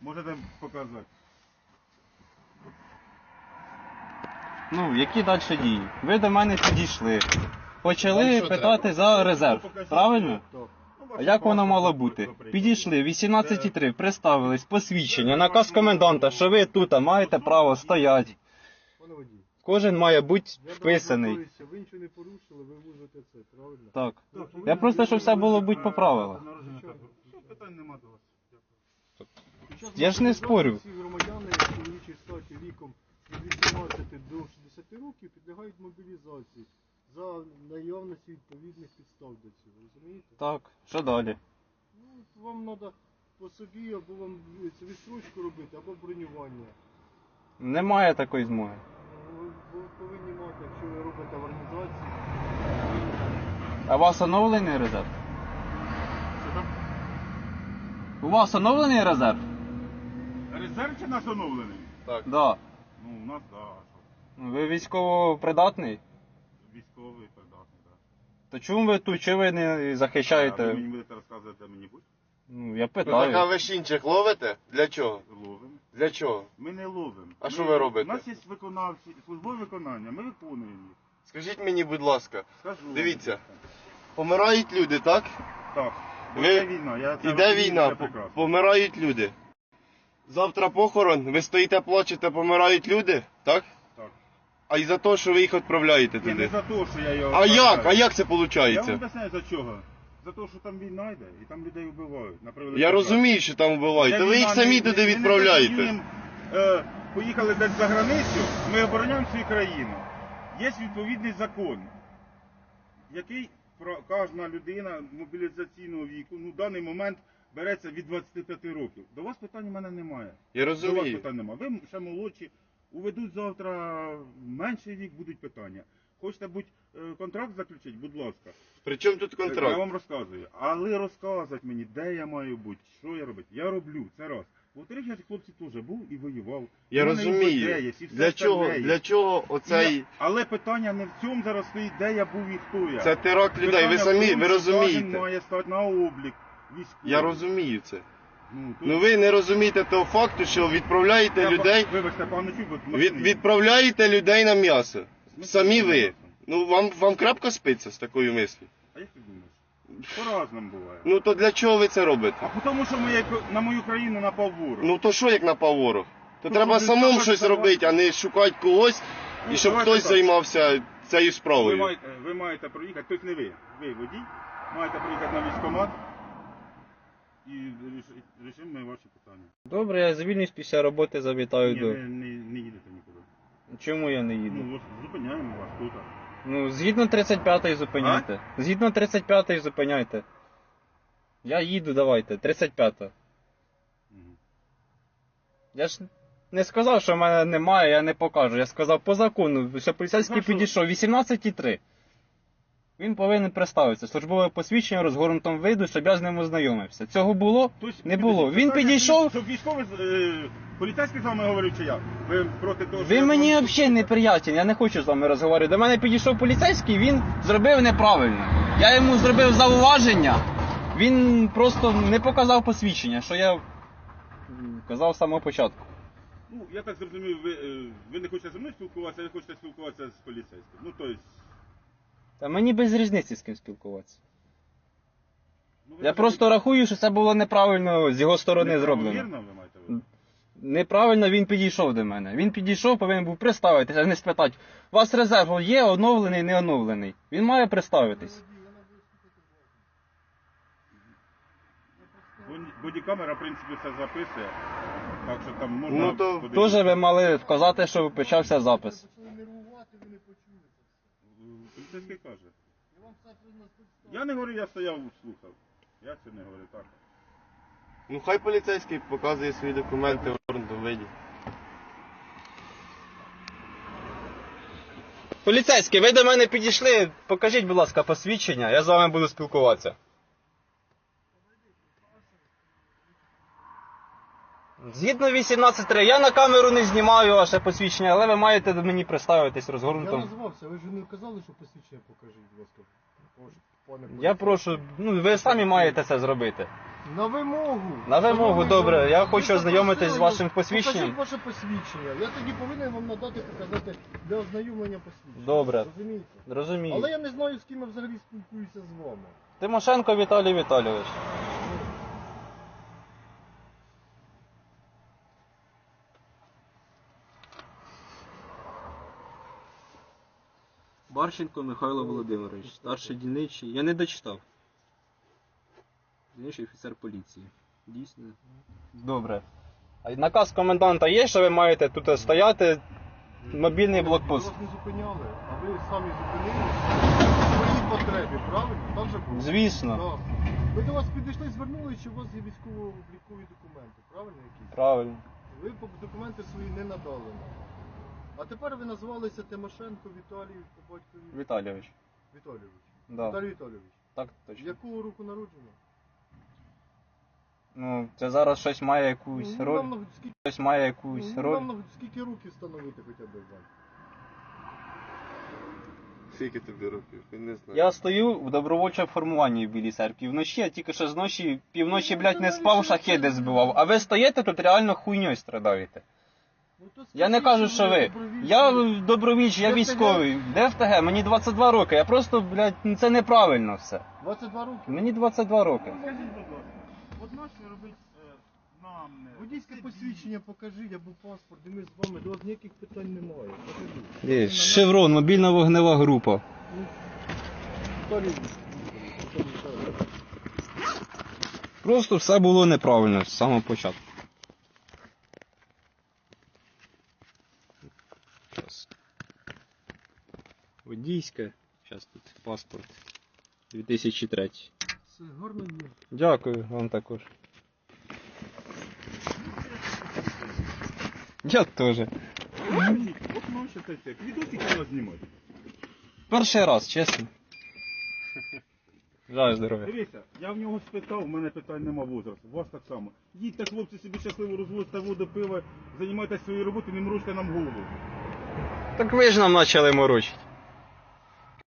Можете показати. Ну, які далі дії? Ви до мене підійшли. Почали питати за резерв. Правильно? Ну, А як воно паспорт, мало бути? прийшли. Підійшли 18.3, представились, посвідчення, наказ коменданта, що ви тут маєте право стояти. Пане водій, Кожен має бути я до вас вписаний. звертаюся, ви нічого не порушили, ви ввозите це, правильно? Так. Так, Я просто, щоб все було будь по правилах. Питань нема до вас. Я ж не спорю. Всі громадяни в чоловічій статі віком від 18 до 60 років підлягають мобілізації за наявності відповідних підстав до цього, розумієте? Так, що далі? Ну, вам треба по собі або вам це відстрочку робити, або бронювання. Немає такої змоги. Ви, ви повинні мати, якщо ви робите в організації. А у вас оновлений резерв? Що там? У вас оновлений резерв? Резерв чи наш оновлений? Да. Ну, у нас, так. Да, Ви військово придатний? військовий придатний, так. То чому ви тут? Чи ви не А ви мені будете розказувати мені будь? Ну, я Ви така питаю. вещінчик ловите? Для чого? Ловимо. Для чого? Ми не ловимо. А Ми- що ви робите? У нас є виконавці, службове виконання, ми виконуємо їх. Скажіть мені, будь ласка, Скажу. Дивіться. помирають люди, так? Так. Ви- Іде війна. Я це Іде розумію, війна, прекрасно. помирають люди. Завтра похорон, ви стоїте, плачете, помирають люди, так? Так. А й за те, що ви їх відправляєте Ні, не туди. за те, що я його... А як? А як це Я вам виходить? об'ясняю за чого. За те, що там війна йде, і там людей вбивають. на превеликий Я жаль. розумію, що там вбивають, Де та ви їх війна, самі ми- туди ми не відправляєте. воюємо, е, Поїхали десь за границю, ми обороняємо свою країну. Є відповідний закон, який про кожна людина мобілізаційного віку, ну в даний момент береться від 25 років. До вас питань у мене немає. Я До вас розумію. питань немає. Ви ще молодші, уведуть завтра менший вік, будуть питання. Хочете будь е, контракт заключити, будь ласка. При чому тут Я контракт? вам розказую. Але розказувати мені, де я маю бути, що я робити. Я роблю, це раз. Во-вторых, я ж хлопці теж був і воював. Я і розумію. ідея, і все Для чого, для чого оцей... Але питання не в цьому зараз стоїть, де я був і хто я. Це теракт людей, ви самі, тому, ви розумієте. Кожен має стати на облік військовий. Я розумію це. Ну, тут- Ну ви не розумієте того факту, що відправляєте Я- людей, Вибачте, пане Чуб, от від, відправляєте людей на м'ясо. Ми Самі ви. Ну вам, вам крапка спиться з такою мислю. А як ти думаєш? По-разному буває. Ну то для чого ви це робите? А тому, що моє- на мою країну напав ворог. Ну то що як напав ворог? То Ну, треба самому щось давай. робити, а не шукати когось, Ну, і щоб давайте хтось так. займався цією Ви справою. маєте, ви маєте проїхати, тобто не ви, ви водій, маєте проїхати на військкомат і ріш- рішимо ми ваші питання. Добре, я звільнюсь після роботи, завітаю Ні, до. не, не, не їдете нікуди. Чому я не їду? Ну, ось зупиняємо вас тут. Ну, згідно 35-ї зупиняйте. Згідно 35-ї зупиняйте. Я їду, давайте, 35-та. Мгм. Я ж не сказав, що в мене немає, я не покажу. Я сказав по закону, що поліцейський Ну, що? підійшов 18,3. Він повинен представитися. Службове посвідчення розгорнутому виду, щоб я з ним ознайомився. Цього було? Тобто, Не було. Він підійшов. Щоб військовий, е, поліцейський з вами говорив, чи я? Ви проти того, що Ви я мені взагалі неприятен, я не хочу з вами розговорити. До мене підійшов поліцейський, він зробив неправильно. Я йому зробив зауваження, він просто не показав посвідчення, що я м, казав з самого початку. Ну, я так зрозумів, ви, е, ви не хочете зі мною спілкуватися, ви хочете спілкуватися з поліцейським. Ну, тобто, Та мені без різниці з ким спілкуватися. ну, ви Я так- просто рахую, що це було неправильно з його сторони зроблено. Ви маєте? Неправильно він підійшов до мене. Він підійшов, повинен був представитися, а не спитати. У вас резерв є оновлений, не оновлений. Він має представитись. Боді- Бодікамера, в принципі, все записує. Так що там можна. Ну, то подивитися. Теж ви мали вказати, що почався запис. Почали нервувати, ви не почули це все. Поліцейський каже. Я вам це на спецстав. Я не говорю, я стояв, слухав. Я це не говорю так. Ну хай поліцейський показує свої документи в горному виді. Поліцейський, ви до мене підійшли. Покажіть, будь ласка, посвідчення, я з вами буду спілкуватися. Згідно 18.3, я на камеру не знімаю ваше посвідчення, але ви маєте до мені представитись Я розгорнутим. назвався, ви ж не казали, що посвідчення покажіть, будь ласка. Пане Я поліцейський. прошу, ну ви самі маєте це зробити. На вимогу. На вимогу, Шановний добре. Я хочу ознайомитись з попросили, вашим посвідченням. Покажіть ваше посвідчення. Я тоді повинен вам надати, показати для ознайомлення посвідчення. Добре. Розумієте? Розумію. Але я не знаю, з ким я взагалі спілкуюся з вами. Тимошенко Віталій Віталійович. Барченко Михайло Володимирович, старший дільничий. Я не дочитав. Дільничий офіцер поліції. Дійсно. Добре. А наказ коменданта є, що ви маєте тут стояти? Мобільний блокпост. Вас не зупиняли, а ви самі зупинилися в своїй потребі, правильно? Так же було? Звісно. Так. Ми до вас підійшли, звернулися, що у вас є військово-облікові документи, правильно якісь? Правильно. Ви документи свої не надали нам. А тепер ви назвалися Тимошенко Віталій по батькові Віталійович. Віталійович. Да. Віталій Віталійович. Так точно. Якого року народження? Ну, це зараз щось має якусь Ну, роль. нам скільки, Щось має якусь ну, роль. нам на- скільки років встановити хоча б вам? Скільки тобі років? Я не знаю. Я стою в добровольчому формуванні в Білій церкві. Вночі, я тільки що з ночі, півночі, Ну, блядь, не спав, ви шахеди збивав. А ви стоїте тут реально хуйньою страдаєте. Ну, Я не кажу, що ви. Я добровіч, я військовий. ДФТГ, мені 22 роки. Я просто, блядь, ну, це неправильно все. 22 роки. Мені 22 роки. Скажіть, будь ласка, от нащо робити е, нам не Водійське посвідчення покажіть або паспорт, і ми з вами, до вас ніяких питань немає. Є, Шеврон, мобільна вогнева група. Просто все було неправильно з самого початку. Зараз. Водійське. Зараз тут паспорт. 2003. Все, гарно є. Дякую вам також. Я теж. От нащо це все? Відосики треба знімати. Перший раз, чесно. Жаль здоров'я. Дивіться, я в нього спитав, в мене питань нема возрасту. У вас так само. Їдьте, хлопці, собі щасливо розвозьте воду, пиво, займайтеся своєю роботою, не морочте нам голову. Так ви ж нам почали морочити.